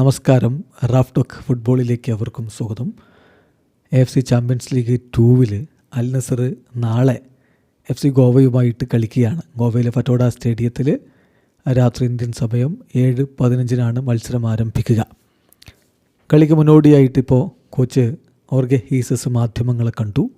നമസ്കാരം. Raf talk ഫുട്ബോളിലേക്ക് അവർക്കും സ്വാഗതം. എഫ് സി ചാമ്പ്യൻസ് ലീഗ് ടൂവിൽ അൽ നസർ നാളെ എഫ് സി ഗോവയുമായിട്ട് കളിക്കുകയാണ്. ഗോവയിലെ ഫറ്റോഡ സ്റ്റേഡിയത്തിൽ രാത്രി ഇന്ത്യൻ സമയം ഏഴ് പതിനഞ്ചിനാണ് മത്സരം ആരംഭിക്കുക. കളിക്ക് മുന്നോടിയായിട്ട് ഇപ്പോൾ കോച്ച് ഓർഗെ ഹീസസ് മാധ്യമങ്ങളെ കണ്ടു.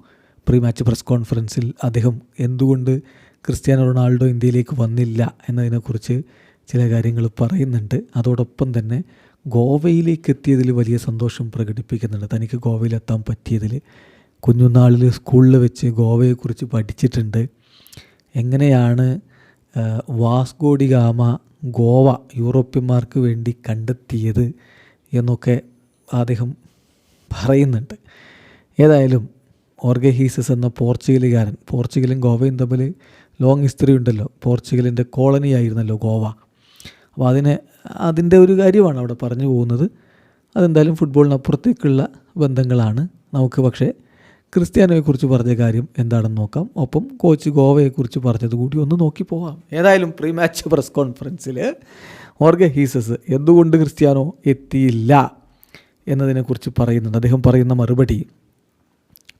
പ്രീ മാച്ച് പ്രസ് കോൺഫറൻസിൽ അദ്ദേഹം എന്തുകൊണ്ട് ക്രിസ്ത്യാനോ റൊണാൾഡോ ഇന്ത്യയിലേക്ക് വന്നില്ല എന്നതിനെക്കുറിച്ച് ചില കാര്യങ്ങൾ പറയുന്നുണ്ട്. അതോടൊപ്പം തന്നെ ഗോവയിലേക്ക് എത്തിയതിൽ വലിയ സന്തോഷം പ്രകടിപ്പിക്കുന്നുണ്ട്. തനിക്ക് ഗോവയിലെത്താൻ പറ്റിയതിൽ കുഞ്ഞുനാളിൽ സ്കൂളിൽ വെച്ച് ഗോവയെക്കുറിച്ച് പഠിച്ചിട്ടുണ്ട്. എങ്ങനെയാണ് വാസ്കോഡി ഗാമ ഗോവ യൂറോപ്യന്മാർക്ക് വേണ്ടി കണ്ടെത്തിയത് എന്നൊക്കെ അദ്ദേഹം പറയുന്നുണ്ട്. ഏതായാലും ഓർഗഹീസസ് എന്ന പോർച്ചുഗലുകാരൻ പോർച്ചുഗലും ഗോവയും തമ്മിൽ ലോങ് ഹിസ്റ്ററി ഉണ്ടല്ലോ. പോർച്ചുഗലിന്റെ കോളനി ആയിരുന്നല്ലോ ഗോവ. അപ്പോൾ അതിനെ അതിന്റെ ഒരു കാര്യമാണ് അവിടെ പറഞ്ഞു പോകുന്നത്. അതെന്തായാലും ഫുട്ബോളിനപ്പുറത്തേക്കുള്ള ബന്ധങ്ങളാണ്. നമുക്ക് പക്ഷേ ക്രിസ്ത്യാനോയെക്കുറിച്ച് പറഞ്ഞ കാര്യം എന്താണെന്ന് നോക്കാം. ഒപ്പം കോച്ച് ഗോവയെക്കുറിച്ച് പറഞ്ഞത് കൂടി ഒന്ന് നോക്കി പോവാം. ഏതായാലും പ്രീ മാച്ച് പ്രസ് കോൺഫറൻസിൽ ഓർഗ ഹീസസ് എന്തുകൊണ്ട് ക്രിസ്ത്യാനോ എത്തിയില്ല? എന്നതിനെക്കുറിച്ച് പറയുന്നുണ്ട്. അദ്ദേഹം പറയുന്ന മറുപടി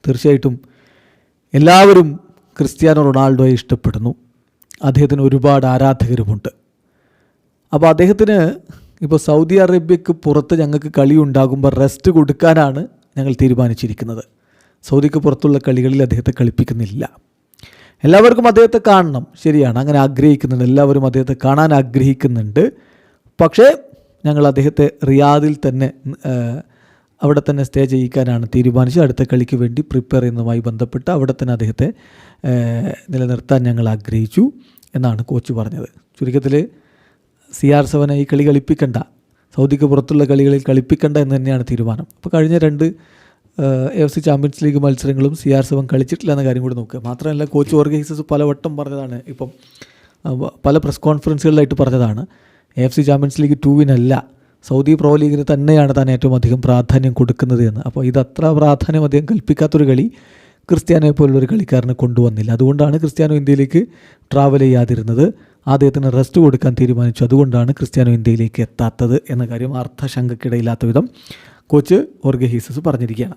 തീർച്ചയായിട്ടും എല്ലാവരും ക്രിസ്ത്യാനോ റൊണാൾഡോയെ ഇഷ്ടപ്പെടുന്നു. അദ്ദേഹത്തിന് ഒരുപാട് ആരാധകരുമുണ്ട്. അപ്പോൾ അദ്ദേഹത്തിന് ഇപ്പോൾ സൗദി അറേബ്യക്ക് പുറത്ത് ഞങ്ങൾക്ക് കളി ഉണ്ടാകുമ്പോൾ റെസ്റ്റ് കൊടുക്കാനാണ് ഞങ്ങൾ തീരുമാനിച്ചിരിക്കുന്നത്. സൗദിക്ക് പുറത്തുള്ള കളികളിൽ അദ്ദേഹത്തെ കളിപ്പിക്കുന്നില്ല. എല്ലാവർക്കും അദ്ദേഹത്തെ കാണണം. ശരിയാണ് അങ്ങനെ ആഗ്രഹിക്കുന്നുണ്ട്. എല്ലാവരും അദ്ദേഹത്തെ കാണാൻ ആഗ്രഹിക്കുന്നുണ്ട്. പക്ഷേ ഞങ്ങൾ അദ്ദേഹത്തെ റിയാദിൽ തന്നെ അവിടെ തന്നെ സ്റ്റേ ചെയ്യിക്കാനാണ് തീരുമാനിച്ചത്. അടുത്ത കളിക്ക് വേണ്ടി പ്രിപ്പയർ ചെയ്യുന്നതുമായി ബന്ധപ്പെട്ട് അവിടെ തന്നെ അദ്ദേഹത്തെ നിലനിർത്താൻ ഞങ്ങൾ ആഗ്രഹിച്ചു എന്നാണ് കോച്ച് പറഞ്ഞത്. ചുരുക്കത്തിൽ സി ആർ സെവനെ ഈ കളി കളിപ്പിക്കണ്ട. സൗദിക്ക് പുറത്തുള്ള കളികളിൽ കളിപ്പിക്കണ്ട എന്ന് തന്നെയാണ് തീരുമാനം. അപ്പോൾ കഴിഞ്ഞ രണ്ട് എഫ് സി ചാമ്പ്യൻസ് ലീഗ് മത്സരങ്ങളും സി ആർ സെവൻ കളിച്ചിട്ടില്ല എന്ന കാര്യം കൂടി നോക്കുക. മാത്രമല്ല കോച്ച് ഓർഗനൈസേഴ്സ് പലവട്ടം പറഞ്ഞതാണ്. ഇപ്പം പല പ്രസ് കോൺഫറൻസുകളിലായിട്ട് പറഞ്ഞതാണ് എഫ് സി ചാമ്പ്യൻസ് ലീഗ് ടൂവിനല്ല സൗദി പ്രോ ലീഗിന് തന്നെയാണ് താൻ ഏറ്റവും അധികം പ്രാധാന്യം കൊടുക്കുന്നത് എന്ന്. അപ്പോൾ ഇത് അത്ര പ്രാധാന്യം അധികം കൽപ്പിക്കാത്തൊരു കളി ക്രിസ്ത്യാനോയെ പോലുള്ളൊരു കളിക്കാരനെ കൊണ്ടുവന്നില്ല. അതുകൊണ്ടാണ് ക്രിസ്ത്യാനോ ഇന്ത്യയിലേക്ക് ട്രാവൽ ചെയ്യാതിരുന്നത്. അദ്ദേഹത്തിന് റെസ്റ്റ് കൊടുക്കാൻ തീരുമാനിച്ചു. അതുകൊണ്ടാണ് ക്രിസ്ത്യാനോ ഇന്ത്യയിലേക്ക് എത്താത്തത് എന്ന കാര്യം അർത്ഥശങ്കക്കിടയില്ലാത്ത വിധം കോച്ച് ഓർഗഹീസസ് പറഞ്ഞിരിക്കുകയാണ്.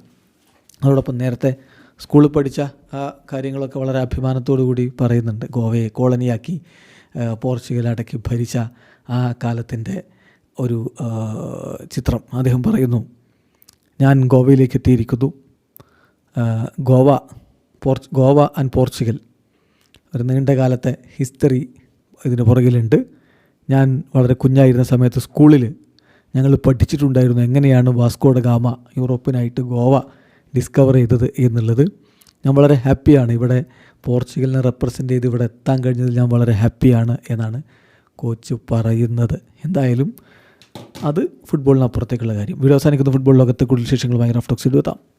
അതോടൊപ്പം നേരത്തെ സ്കൂളിൽ പഠിച്ച ആ കാര്യങ്ങളൊക്കെ വളരെ അഭിമാനത്തോടു കൂടി പറയുന്നുണ്ട്. ഗോവയെ കോളനിയാക്കി പോർച്ചുഗൽ അടക്കി ഭരിച്ച ആ കാലത്തിന്റെ ഒരു ചിത്രം അദ്ദേഹം പറയുന്നു. ഞാൻ ഗോവയിലേക്ക് എത്തിയിരിക്കുന്നു. ഗോവ പോർച്ച് ഗോവ ആൻഡ് പോർച്ചുഗൽ. ഒരു നീണ്ട കാലത്തെ ഹിസ്റ്ററി ഇതിന് പുറകിലുണ്ട്. ഞാൻ വളരെ കുഞ്ഞായിരുന്ന സമയത്ത് സ്കൂളിൽ ഞങ്ങൾ പഠിച്ചിട്ടുണ്ടായിരുന്നു എങ്ങനെയാണ് വാസ്കോഡ ഗാമ യൂറോപ്പിനായിട്ട് ഗോവ ഡിസ്കവർ ചെയ്തത് എന്നുള്ളത്. ഞാൻ വളരെ ഹാപ്പിയാണ് ഇവിടെ പോർച്ചുഗലിനെ റെപ്രസെന്റ് ചെയ്ത് ഇവിടെ എത്താൻ കഴിഞ്ഞതിൽ ഞാൻ വളരെ ഹാപ്പിയാണ് എന്നാണ് കോച്ച് പറയുന്നത്. എന്തായാലും അത് ഫുട്ബോളിനപ്പുറത്തേക്കുള്ള കാര്യം. വീഡിയോ അവസാനിക്കുന്ന. ഫുട്ബോൾ ലോകത്തെ കൂടുതൽ വിശേഷങ്ങളുമായി റഫ്റ്റോക്സ് എത്താം.